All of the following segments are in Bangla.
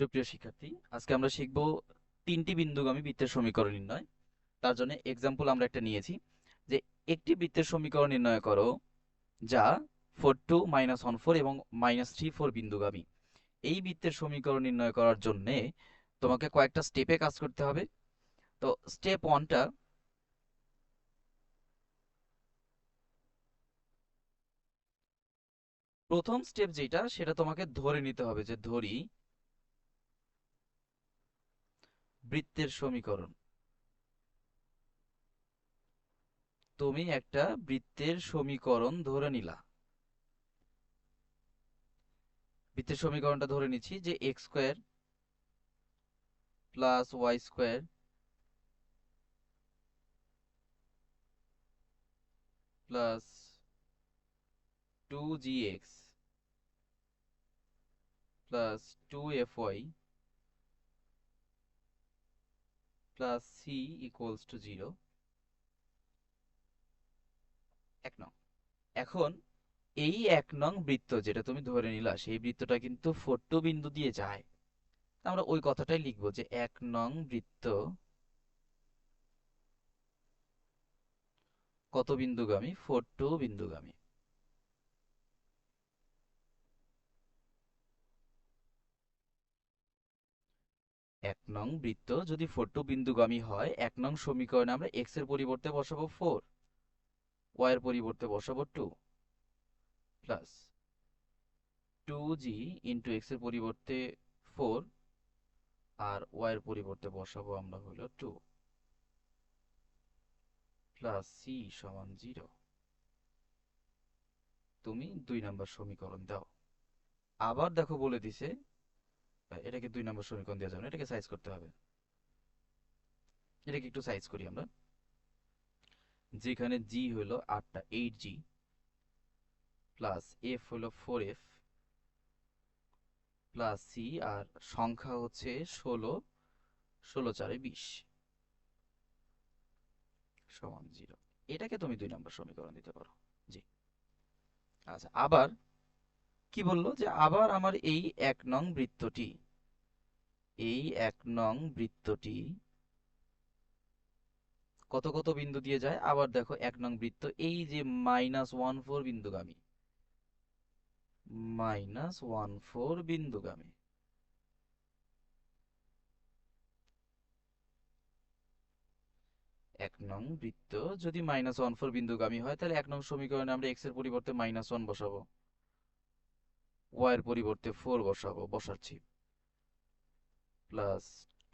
সুপ্রিয় শিক্ষার্থী, আজকে আমরা শিখব তিনটি বিন্দুগামী বৃত্তের সমীকরণ নির্ণয়। তার জন্য এক্সাম্পল আমরা একটা নিয়েছি যে একটি বৃত্তের সমীকরণ নির্ণয় করো যা four two minus one four এবং মাইনাস থ্রি ফোর বিন্দুগামী। এই বৃত্তের সমীকরণ নির্ণয় করার জন্যে তোমাকে কয়েকটা স্টেপে কাজ করতে হবে। তো স্টেপ ওয়ানটা প্রথম স্টেপ যেটা, সেটা তোমাকে ধরে নিতে হবে যে ধরি বৃত্তের সমীকরণ। তুমি একটা বৃত্তের সমীকরণ ধরে নিলা। বৃত্তের সমীকরণটা ধরে নিচ্ছি যে x square plus y square plus two g x plus two f y plus c equals to zero এক নং। এখন এই এক নং বৃত্ত যেটা তুমি ধরে নিলা, সেই বৃত্তটা কিন্তু ফোর টু বিন্দু দিয়ে যায়। আমরা ওই কথাটাই লিখব যে এক নং বৃত্ত কত বিন্দুগামী? ফোর বিন্দুগামী। এক নং বৃত্ত যদি ফোর টু বিন্দুগামী হয়, এক নং সমীকরণে আমরা এক্সের পরিবর্তে বসাবো ফোর ওয়াই এর পরিবর্তে বসাবো two plus two g into এক্সের পরিবর্তে ফোর আর ওয়াই এর পরিবর্তে বসাবো আমরা হলো টু প্লাস সি সমান জিরো তুমি দুই নাম্বার সমীকরণ দাও। আবার দেখো বলে দিছে এটাকে দুই নম্বর সমীকরণ দেওয়া যাবে এটাকে সাইজ করতে হবে। এটাকে একটু সাইজ করি আমরা। যেখানে জি হলো আটটা এইট জি প্লাস এফ হলো ফোর এফ প্লাস সি আর সংখ্যা হচ্ছে ষোলো ষোলো চারে বিশ। সমান জিরো এটাকে তুমি দুই নম্বর সমীকরণ দিতে পারো। জি। আচ্ছা আবার কি বলল? যে আবার আমার এই এক নং বৃত্তটি। এই এক নং বৃত্তটি কত কত বিন্দু দিয়ে যায়? আবার দেখো, এক নং বৃত্ত, এই যে মাইনাস ওয়ান ফোর বিন্দুগামী। মাইনাস ওয়ান ফোর বিন্দুগামী। এক নং বৃত্ত, যদি মাইনাস ওয়ান ফোর বিন্দুগামী হয়, তাহলে এক নং সমীকরণে আমরা এক্সের পরিবর্তে মাইনাস ওয়ান বসাবো। ওয়াই এর পরিবর্তে ফোর বসাবো, বসাচ্ছি। Plus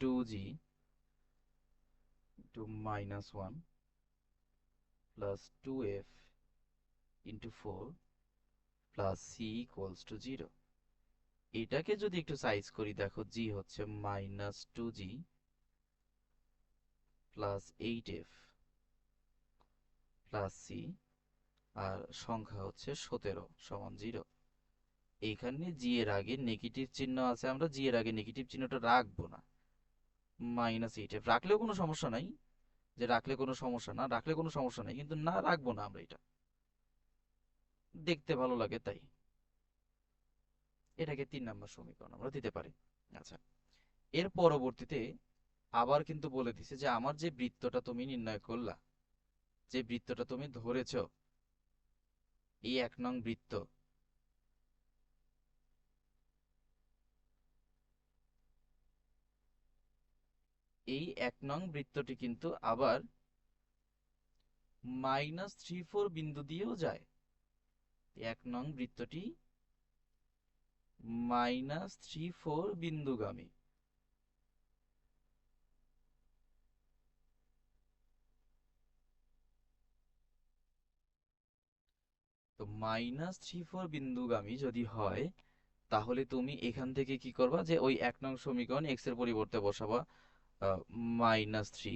two g into minus one plus two f into four plus c equals to zero এটাকে যদি একটু সাইজ করি, দেখো জি হচ্ছে minus two g plus eight f plus c আর সংখ্যা হচ্ছে সতেরো সমান জিরো এইখানে জি এর আগে নেগেটিভ চিহ্ন আছে, আমরা জি এর আগে নেগেটিভ চিহ্নটা রাখব না। মাইনাস এইট রাখলেও কোনো সমস্যা নাই, যে রাখলে কোনো সমস্যা না, রাখলে কোনো সমস্যা নাই, কিন্তু না রাখব না আমরা এটা। দেখতে ভালো লাগে তাই। এটাকে তিন নাম্বার সমীকরণ আমরা দিতে পারি। আচ্ছা এর পরবর্তীতে আবার কিন্তু বলে দিছে যে আমার যে বৃত্তটা তুমি নির্ণয় করলা, যে বৃত্তটা তুমি ধরেছ, এই এক নং বৃত্ত এই এক নং বৃত্তটি কিন্তু আবার মাইনাস থ্রি ফোর বিন্দু দিয়েও যায়। এক নং বৃত্তটি মাইনাস থ্রি ফোর বিন্দুগামী। তো মাইনাস থ্রি ফোর বিন্দুগামী যদি হয়, তাহলে তুমি এখান থেকে কি করবা যে ওই এক নং সমীকরণ এক্সের পরিবর্তে বসাবা। মাইনাস থ্রি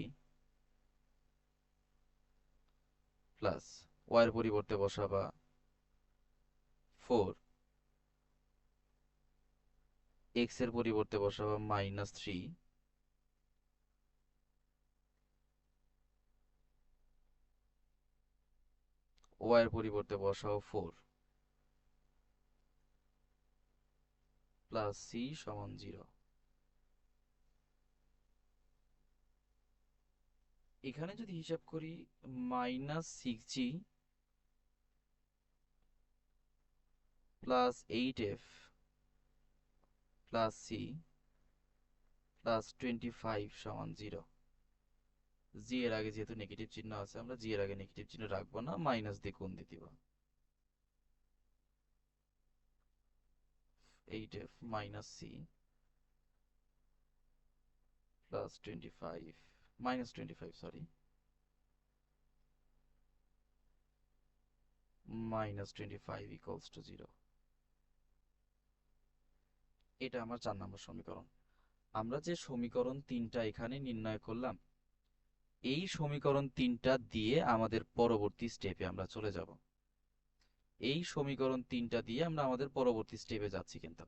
প্লাস ওয়াই এর পরিবর্তে বসাবা ফোর। এক্সের পরিবর্তে বসাবা মাইনাস থ্রি। ওয়াই এর পরিবর্তে বসাও ফোর। প্লাস সি সমান জিরো। এখানে যদি হিসাব করি minus six g plus eight f plus c plus twenty five সমান জিরো জি এর আগে যেহেতু নেগেটিভ চিহ্ন আছে, আমরা জি এর আগে নেগেটিভ চিহ্ন রাখব না মাইনাস দিয়ে কোন দিয়ে দিব। Eight f minus c plus twenty five five sorry minus twenty five equals to zero এটা আমার চার নম্বর সমীকরণ। আমরা যে সমীকরণ তিনটা এখানে নির্ণয় করলাম, এই সমীকরণ তিনটা দিয়ে আমাদের পরবর্তী স্টেপে আমরা চলে যাব। এই সমীকরণ তিনটা দিয়ে আমরা আমাদের পরবর্তী স্টেপে যাচ্ছি কিন্তু।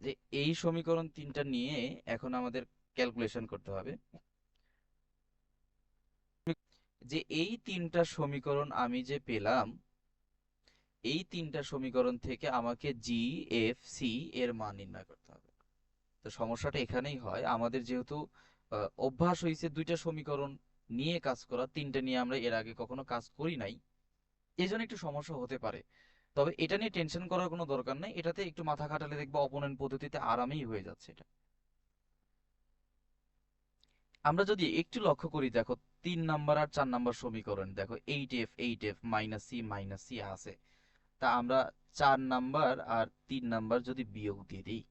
যে এই সমীকরণ তিনটা নিয়ে এখন আমাদের ক্যালকুলেশন করতে হবে। যে এই তিনটা সমীকরণ আমি যে পেলাম, এই তিনটা সমীকরণ থেকে আমাকে জি এফ সি এর মান নির্ণয় করতে হবে। তো সমস্যাটা এখানেই হয়। আমাদের যেহেতু অভ্যাস হয়েছে দুইটা সমীকরণ নিয়ে কাজ করা, তিনটা নিয়ে আমরা এর আগে কখনো কাজ করি নাই। এই জন্য একটু সমস্যা হতে পারে। তবে এটা নিয়ে টেনশন করার কোনো দরকার নাই। এটাতে একটু মাথা খাটালে দেখব অপোনেন্ট পদ্ধতিতে আরামেই হয়ে যাচ্ছে এটা। আমরা যদি একটু লক্ষ্য করি, দেখো, তিন নাম্বার আর চার নাম্বার সমীকরণ, দেখো eight f eight f minus c minus c আছে। তা আমরা চার নাম্বার আর তিন নাম্বার যদি বিয়োগ দিয়ে দিই,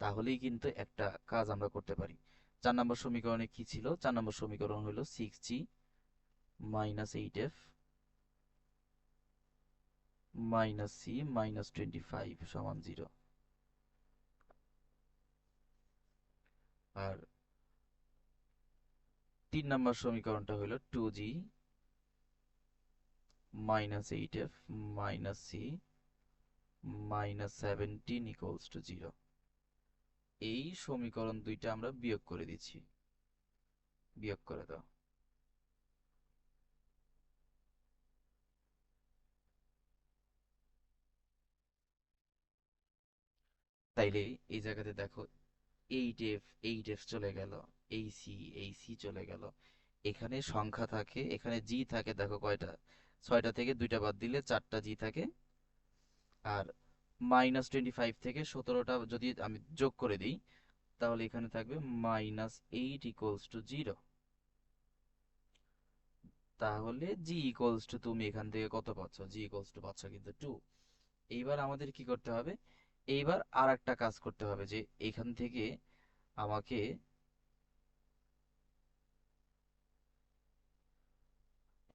তাহলেই কিন্তু একটা কাজ আমরা করতে পারি। চার নম্বর সমীকরণে কি ছিল? চার নম্বর সমীকরণ হলো six g minus eight f minus c minus twenty five সমান জিরো আর তিন নম্বর সমীকরণটা হলো two g minus eight f minus c minus seventeen equals to zero এই সমীকরণ দুইটা আমরা বিয়োগ করে দিচ্ছি। বিয়োগ করে দাও। তাইলে এই জায়গাতে দেখো এইট এফ এইট এফ চলে গেল এই সি এই সি চলে গেল। এখানে সংখ্যা থাকে, এখানে জি থাকে, দেখো কয়টা? ছয়টা থেকে দুইটা বাদ দিলে চারটা জি থাকে। আর মাইনাস টোয়েন্টি ফাইভ থেকে সতেরোটা যদি আমি যোগ করে দিই, তাহলে এখানে থাকবে minus eight equals to zero তাহলে জি ইকুয়ালস টু তুমি এখান থেকে কত পাচ্ছ? জি ইকুয়ালস টু পাচ্ছ কিন্তু টু এইবার আমাদের কি করতে হবে? এইবার আর একটা কাজ করতে হবে যে এখান থেকে আমাকে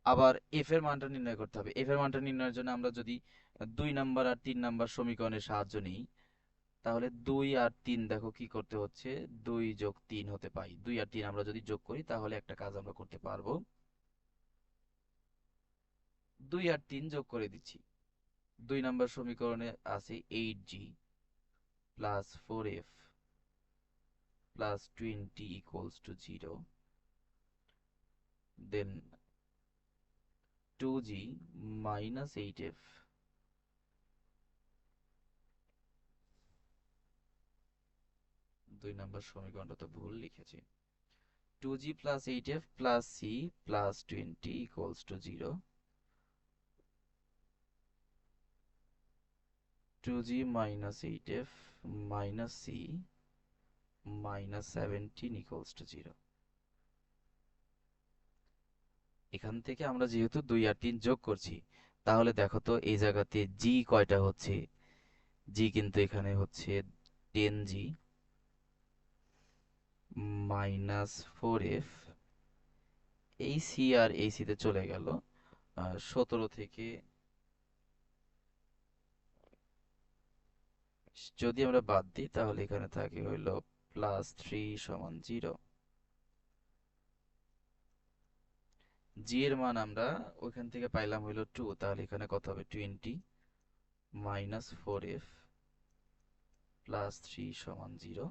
আবার এফ এর মানটা নির্ণয় করতে হবে। এফ এর মানটা নির্ণয়ের জন্য আমরা যদি দুই নাম্বার আর তিন নাম্বার সমীকরণের সাহায্য নিই, তাহলে দুই আর তিন দেখো কি করতে হচ্ছে? দুই যোগ তিন হতে পাই। দুই আর তিন আমরা যদি যোগ করি, তাহলে একটা কাজ আমরা করতে পারব। দুই আর তিন যোগ করে দিচ্ছি। দুই নাম্বার সমীকরণে আছে eight g plus twenty equals to zero then two g minus eight f দুই নম্বর সমীকরণটা তো ভুল লিখেছি। Two g plus eight f plus c plus twenty equals to zero two g minus eight f minus c minus seventeen equals to zero এখান থেকে আমরা যেহেতু দুই আর তিন যোগ করছি, তাহলে দেখো তো এই জায়গাতে জি কয়টা হচ্ছে? জি কিন্তু এখানে হচ্ছে ten g minus four f এই সি আর এই সিতে চলে গেল সতেরো থেকে যদি আমরা বাদ দিই, তাহলে এখানে থাকে হইল প্লাস থ্রি সমান জিরো জি এর মান আমরা ওইখান থেকে পাইলাম হইল টু তাহলে এখানে কত হবে? Twenty minus four f plus three সমান জিরো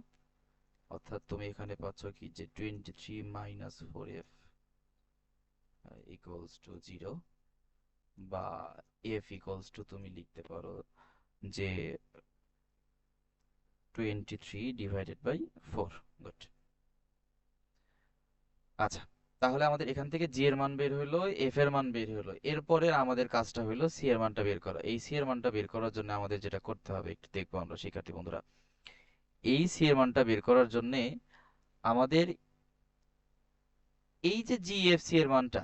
অর্থাৎ তুমি এখানে পাচ্ছ কি? যে twenty three minus four f equals to zero বা এফ ইকুয়ালস টু তুমি লিখতে পারো যে twenty three divided by four good আচ্ছা তাহলে আমাদের এখান থেকে জি এর মান বের হলো এফ এর মান বের হলো এরপরে আমাদের কাজটা হলো সি এর মানটা বের করা। এই সি এর মানটা বের করার জন্য আমাদের যেটা করতে হবে, একটু দেখব আমরা, শিক্ষার্থী বন্ধুরা। এই সি এর মানটা বের করার জন্য আমাদের এই যে জি এফ সি এর মানটা,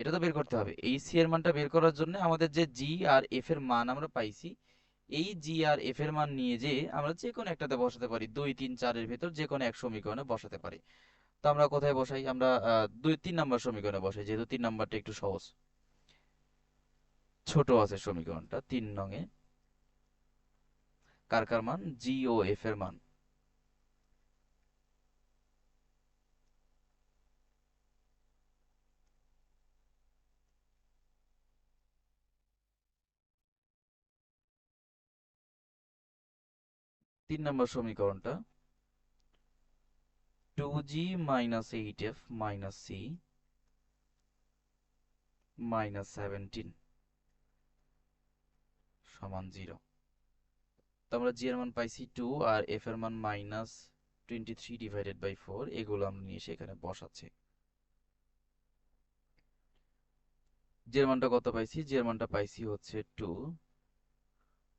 এটা তো বের করতে হবে। এই সি এর মানটা বের করার জন্য আমাদের যে জি আর এফ এর মান আমরা পাইছি এই জি আর এফ এর মান নিয়ে যে আমরা যে কোনো একটাতে বসাতে পারি, দুই, তিন চারের ভেতর যে কোনো এক সমীকরণে বসাতে পারি। তো আমরা কোথায় বসাই? আমরা দুই, তিন নাম্বার সমীকরণে বসাই, যেহেতু তিন নাম্বারটা একটু সহজ। ছোট আছে সমীকরণটা, তিন নঙে কার কার মান? জি ও এফ এর মান। তিন নম্বর সমীকরণটা। Two g minus eight f minus c minus seventeen সমান জিরো তো আমরা জি এর মান পাইছি টু আর এফ এর মান minus twenty three divided by four এগুলো আমরা নিয়ে সেখানে বসাচ্ছি। জি এর মানটা কত পাইছি? জি এর মানটা পাইছি হচ্ছে টু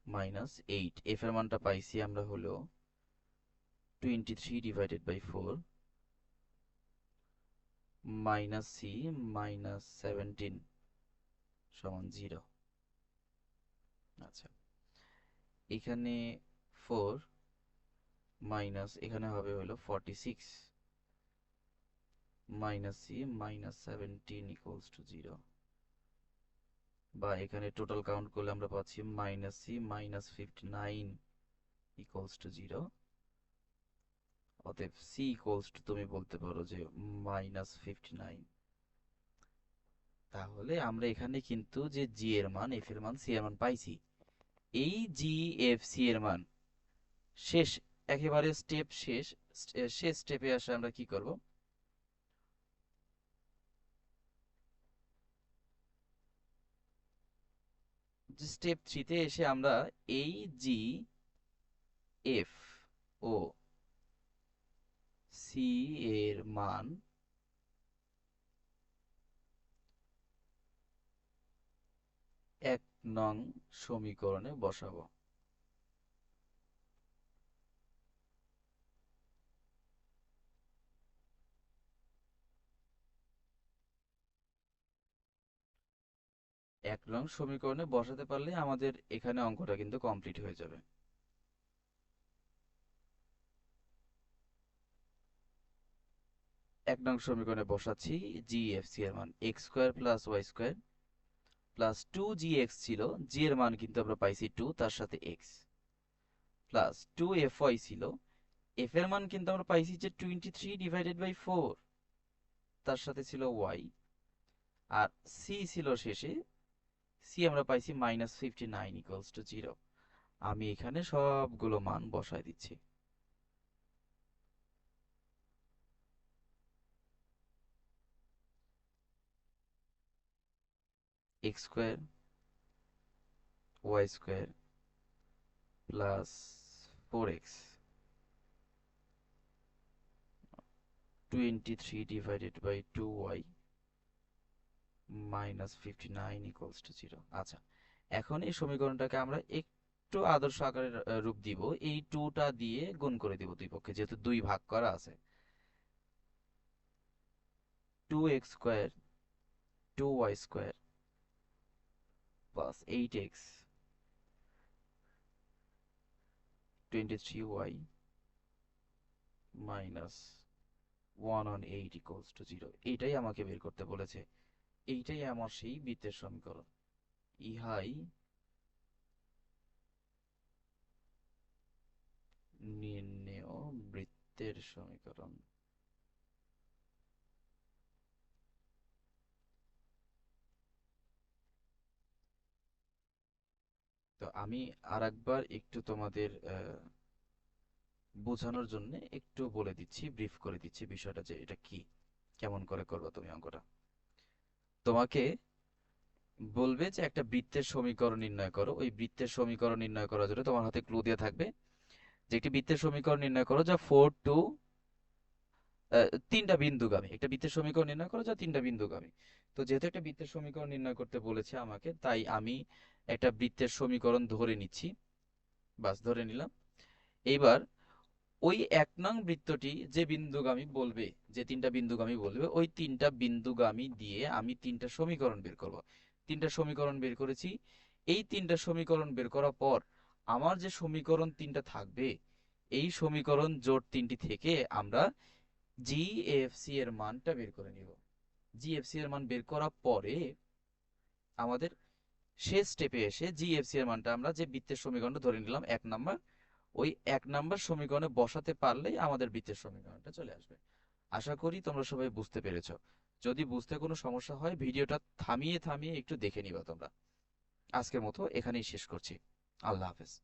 মাইনাস এইট এফ এর মানটা পাইছি আমরা হলো twenty three divided by four minus c minus seventeen সমান জিরো আচ্ছা এখানে ফোর মাইনাস এখানে হবে হলো forty six minus c minus seventeen equals to zero বা এখানে টোটাল কাউন্ট করলে আমরা পাচ্ছি minus c minus fifty nine equals to zero অতএব সি ইকুয়ালস টু তুমি বলতে পারো যে মাইনাস ফিফটি নাইন তাহলে আমরা এখানে কিন্তু যে জি এর মান এফ এর মান সি এর মান পাইছি। এই জি এফ সি এর মান শেষ, একেবারে স্টেপ শেষ শেষ স্টেপে আসে আমরা কি করব? স্টেপ থ্রিতে এসে আমরা এই জি এফ ও সি এর মান এক নং সমীকরণে বসাবো। এক নং সমীকরণে বসাতে পারলে আমাদের এখানে অঙ্কটা কিন্তু কমপ্লিট হয়ে যাবে। এক নং সমীকরণে বসাচ্ছি জি এফ সি এর মান x square plus y square plus two g x ছিল জি এর মান কিন্তু আমরা পাইছি টু তার সাথে x plus two f y ছিল এফ এর মান কিন্তু আমরা পাইছি যে twenty three divided by four তার সাথে ছিল ওয়াই আর সি ছিল শেষে সি আমরা পাইছি minus fifty nine equals to zero আমি এখানে সবগুলো মান বসায় দিচ্ছি। Square plus four x twenty three divided by two y minus fifty zero আচ্ছা এখন এই সমীকরণটাকে আমরা একটু আদর্শ আকারে রূপ দিব। এই টুটা দিয়ে গুণ করে দিব দুই পক্ষে, যেহেতু দুই ভাগ করা আছে। Two x square two y square plus eight x twenty three y minus one on eight equals to zero এইটাই আমাকে বের করতে বলেছে। এইটাই আমার সেই বৃত্তের সমীকরণ। ইহাই নির্ণেয় বৃত্তের সমীকরণ। তো আমি আরেকবার একটু তোমাদের বোঝানোর জন্য একটু বলে দিচ্ছি ব্রিফ করে দিচ্ছি বিষয়টা যে এটা কি, কেমন করে করবে তুমি অঙ্কটা। তোমাকে বলবে যে একটা বৃত্তের সমীকরণ নির্ণয় করো। ওই বৃত্তের সমীকরণ নির্ণয় করার জন্য তোমার হাতে ক্লু দেওয়া থাকবে যে একটি বৃত্তের সমীকরণ নির্ণয় করো যা ফোর টু তিনটা বিন্দুগামী। একটা বৃত্তের সমীকরণ নির্ণয় করো যা তিনটা বিন্দুগামী। তো যেহেতু একটা বৃত্তের সমীকরণ নির্ণয় করতে বলেছে আমাকে, তাই আমি একটা বৃত্তের সমীকরণ ধরে নিচ্ছি। বাস, ধরে নিলাম। এইবার ওই এক নং বৃত্তটি যে বিন্দুগামী বলবে, যে তিনটা বিন্দুগামী বলবে, ওই তিনটা বিন্দুগামী দিয়ে আমি তিনটা সমীকরণ বের করব। তিনটা সমীকরণ বের করেছি। এই তিনটা সমীকরণ বের করার পর আমার যে সমীকরণ তিনটা থাকবে, এই সমীকরণ জোট তিনটি থেকে আমরা জিএফসি এর মানটা বের করে নিব। জিএফসি এর মান বের করার পরে আমাদের শেষ স্টেপে এসে জিএফসি এর মানটা আমরা যে বৃত্তের সমীকরণটা ধরে নিলাম, এক নাম্বার ওই এক নাম্বার সমীকরণে বসাতে পারলেই আমাদের বৃত্তের সমীকরণটা চলে আসবে। আশা করি তোমরা সবাই বুঝতে পেরেছ। যদি বুঝতে কোনো সমস্যা হয়, ভিডিওটা থামিয়ে থামিয়ে একটু দেখে নিবা তোমরা। আজকের মতো এখানেই শেষ করছি। আল্লাহ হাফেজ।